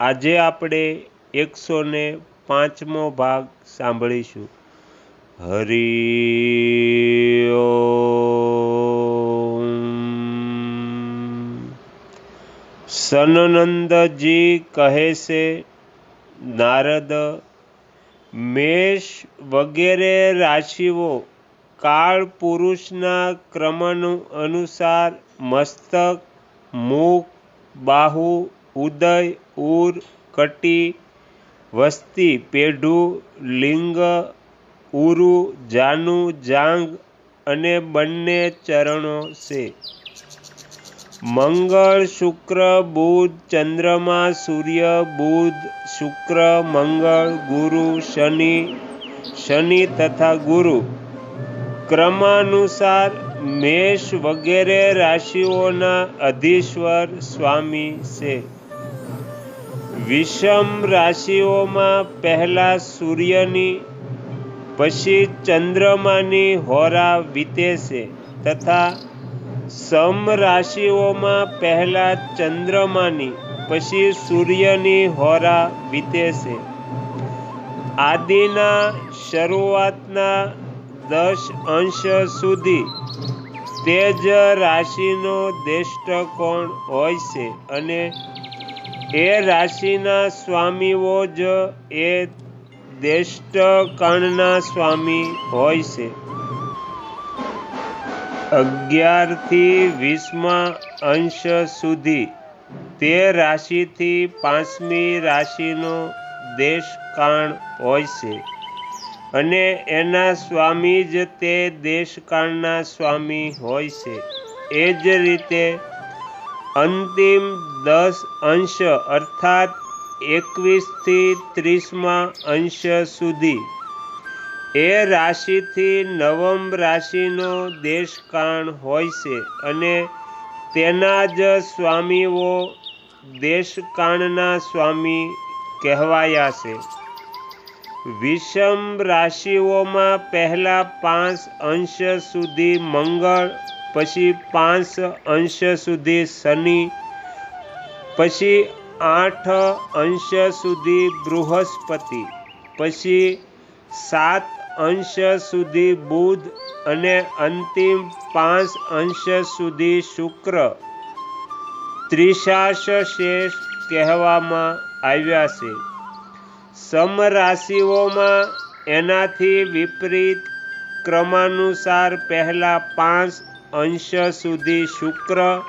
આજે આપણે એકસો ને પાંચમો ભાગ સાંભળીશું. હરિ સનનંદજી કહે છે, નારદ, મેષ વગેરે રાશિઓ કાળ પુરુષના ક્રમનું અનુસાર મસ્તક, મુખ, બાહુ, ઉદય ઉર કટી, વસ્તી, પેઢું, લિંગ ઉરુ જાનુ, જાંગ અને બંને ચરણો છે. મંગળ, શુક્ર, બુધ, ચંદ્રમા, સૂર્ય, બુધ, શુક્ર, મંગળ, ગુરુ, શનિ શનિ તથા ગુરુ. ક્રમાનુસાર મેષ વગેરે રાશિઓના અધીશ્વર સ્વામી છે. વિષમ રાશિઓમાં પહેલા સૂર્યની, પછી ચંદ્રમાની હોરા વીતે છે તથા સમ રાશિઓમાં પહેલા ચંદ્રમાની, પછી સૂર્યની હોરા વીતે છે આદિના શરૂઆતના દસ અંશ સુધી તે જ રાશિનો દેષ્ટકોણ હોય છે અને એ રાશિના સ્વામીઓ જ એ દેષ્ટકણના સ્વામી હોય છે. અગિયારથી વીસમા અંશ સુધી તે રાશિથી પાંચમી રાશિનો દેશકાણ હોય છે. અને એના સ્વામી જ તે દેશકાળના સ્વામી હોય છે. એ જ રીતે અંતિમ દસ અંશ અર્થાત એકવીસથી ત્રીસમાં અંશ સુધી. એ રાશિથી નવમ રાશિનો દેશકાળ હોય છે અને તેના જ સ્વામીઓ દેશકાળના સ્વામી કહેવાયા છે. વિષમ રાશિઓમાં પહેલા પાંચ અંશ સુધી મંગળ પછી પાંચ અંશ સુધી શનિ, પછી આઠ અંશ સુધી બૃહસ્પતિ, પછી સાત અંશ સુધી બુધ અને અંતિમ પાંચ અંશ સુધી શુક્ર. ત્રિશાશ શેષ કહેવામાં આવ્યા છે. સમરાશિઓમાં એનાથી વિપરીત ક્રમાનુસાર પહેલા પાંચ અંશ સુધી શુક્ર,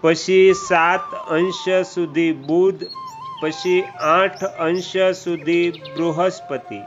પછી સાત અંશ સુધી બુધ, પછી આઠ અંશ સુધી બૃહસ્પતિ,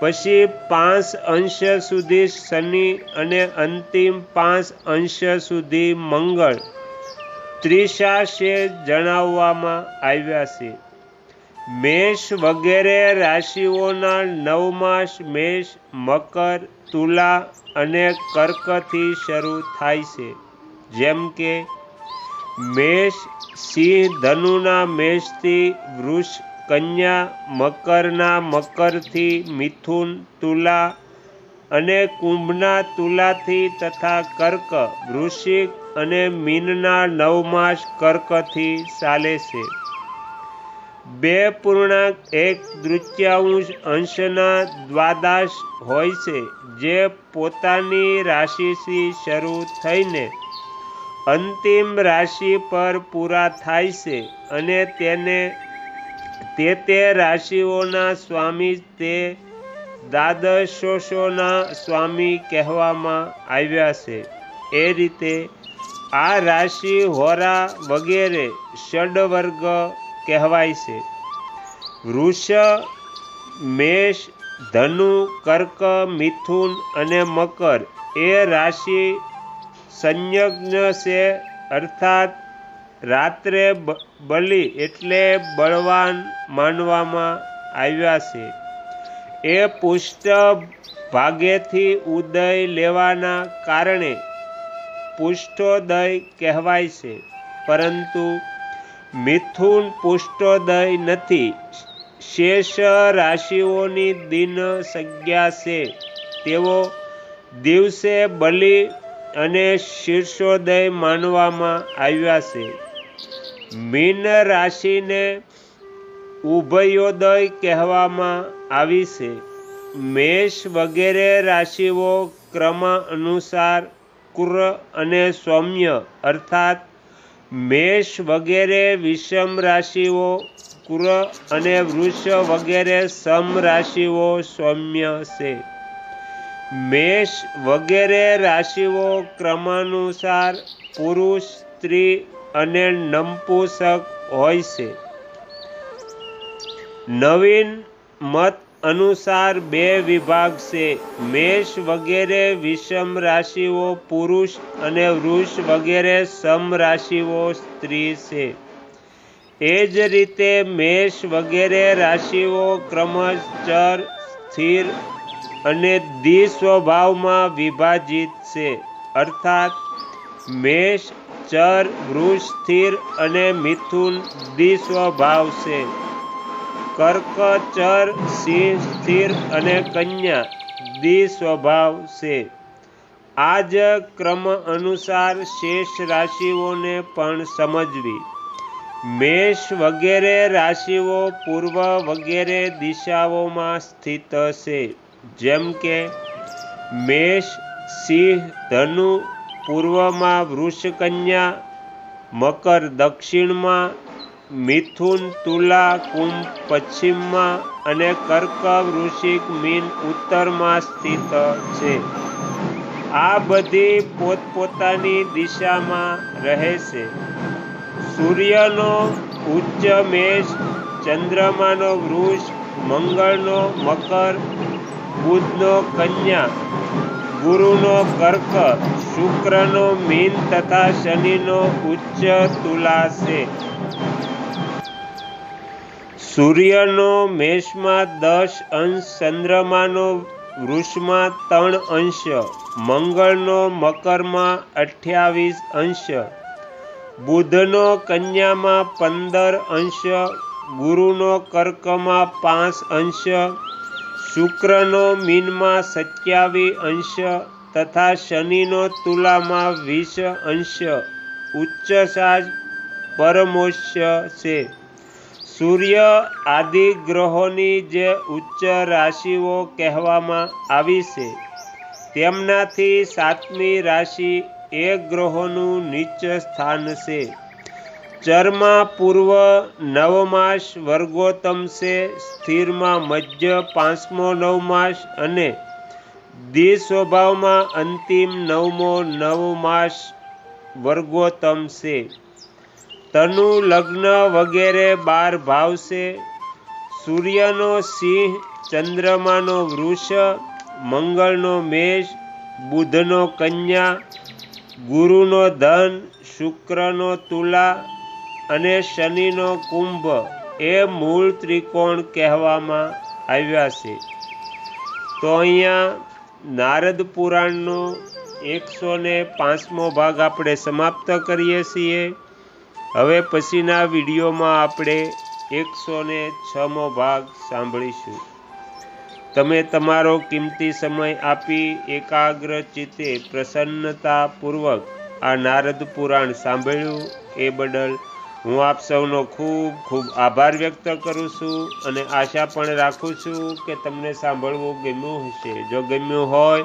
પછી પાંચ અંશ સુધી શનિ અને અંતિમ પાંચ અંશ સુધી મંગળ. ત્રિશાશે જણાવવામાં આવ્યા છે. મેષ વગેરે રાશિઓના નવમાસ મેષ મકર તુલા અને કર્કથી શરૂ થાય છે. જેમ કે, મેષ સિંહ ધનુના મેષથી વૃષ કન્યા મકરના મકરથી મિથુન તુલા અને કુંભના તુલાથી તથા કર્ક, વૃશ્ચિક અને મીનના નવમાસ કર્કથી ચાલે છે. બે પૂર્ણાંક, એક દૃત્યાંશ અંશના દ્વાદાશ હોય છે, જે પોતાની રાશિથી શરૂ થઈને અંતિમ રાશિ પર પૂરા થાય છે અને તેને તે તે રાશિઓના સ્વામી તે દાદશોષોના સ્વામી કહેવામાં આવ્યા છે. એ રીતે આ રાશિ હોરા વગેરે ષડવર્ગ કહેવાય છે. વૃષ મેષ, ધનુ, કર્ક, મિથુન અને મકર એ રાશિ સંયજ્ઞ છે. અર્થાત રાત્રે બલિ એટલે બળવાન માનવામાં આવ્યા છે. એ પુષ્ટ ભાગેથી ઉદય લેવાના કારણે પુષ્ટોદય કહેવાય છે. પરંતુ મિથુન પુષ્ટોદય નથી. શેષ રાશિઓની દિન સંજ્ઞા છે. તેઓ દિવસે બલિ અને શીર્ષોદય માનવામાં આવ્યા છે. મીન રાશિને ઉભયોદય કહેવામાં આવી છે. મેષ વગેરે રાશિઓ ક્રમ અનુસાર કુર અને સૌમ્ય, અર્થાત મેષ વગેરે વિષમ રાશિઓ, કુર અને વૃષ વગેરે સમ રાશિઓ સૌમ્ય છે. મેષ વગેરે રાશિઓ ક્રમાનુસાર પુરુષ, સ્ત્રી અને નંપુસક હોય છે. નવીન મત અનુસાર બે વિભાગ છે. મેષ વગેરે વિષમ રાશિઓ, પુરુષ અને વૃષ વગેરે સમ રાશિઓ સ્ત્રી છે. એ જ રીતે મેષ વગેરે રાશિઓ ક્રમશ ચર, સ્થિર અને દ્વિ સ્વભાવમાં વિભાજિત છે. અર્થાત મેષ, ચર, વૃષ, સ્થિર અને મિથુન દ્વિ સ્વભાવ છે. કર્ક ચર સિંહ સ્થિર અને કન્યા દ્વિ સ્વભાવ છે. આ જ ક્રમ અનુસાર શેષ રાશિઓને પણ સમજવી. મેષ વગેરે રાશિઓ પૂર્વ વગેરે દિશાઓમાં સ્થિત છે. જેમ કે, મેષ, સિંહ, ધનુ, પૂર્વમાં વૃષકન્યા, મકર દક્ષિણમાં મિથુન, તુલા, કુંભ, પશ્ચિમમાં અને કર્ક વૃશ્ચિક મીન ઉત્તરમાં સ્થિત છે. આ બધી પોતપોતાની દિશામાં રહે છે. સૂર્યનો ઉચ્ચ મેષ, ચંદ્રમાનો વૃષ, મંગળનો મકર, બુધનો કન્યા, ગુરુનો કર્ક, શુક્રનો મીન તથા શનિનો ઉચ્ચ તુલા છે. સૂર્યનો મેષમાં દસ અંશ, ચંદ્રમાનો વૃષમાં ત્રણ અંશ, મંગળનો મકરમાં અઠ્યાવીસ અંશ, બુધનો કન્યામાં પંદર અંશ, ગુરુનો કર્કમાં પાંચ અંશ, શુક્રનો મીનમાં સત્યાવીસ અંશ તથા શનિનો તુલામાં વીસ અંશ. ઉચ્ચ સાજ પરમોચ્ય છે. સૂર્ય આદિ ગ્રહોની જે ઉચ્ચ રાશિઓ કહેવામાં આવી છે, તેમનાથી સાતમી રાશિ એ ગ્રહોનું નીચ સ્થાન છે. ચરમાં પૂર્વ નવમાસ વર્ગોત્તમ છે, સ્થિરમાં મધ્ય પાંચમો નવમાસ અને દ્વિ સ્વભાવમાં અંતિમ નવમો નવમાસ વર્ગોત્તમ છે. તનુ લગ્ન વગેરે બાર ભાવશે. સૂર્યનો સિંહ, ચંદ્રમાનો વૃષ, મંગળનો મેષ, બુધનો કન્યા, ગુરુનો ધન, શુક્રનો તુલા અને શનિનો કુંભ એ મૂળ ત્રિકોણ કહેવામાં આવ્યા છે. તો અહીંયા નારદ પુરાણનો એકસો ને પાંચમો ભાગ આપણે સમાપ્ત કરીએ છીએ. હવે પછીના વિડીયોમાં આપણે એકસો ને છમો ભાગ સાંભળીશું. તમે તમારો કિંમતી સમય આપી એકાગ્ર ચિત્તે પ્રસન્નતાપૂર્વક આ નારદ પુરાણ સાંભળ્યું એ બદલ હું આપ સૌનો ખૂબ ખૂબ આભાર વ્યક્ત કરું છું અને આશા પણ રાખું છું કે તમને સાંભળવું ગમ્યું હશે. જો ગમ્યું હોય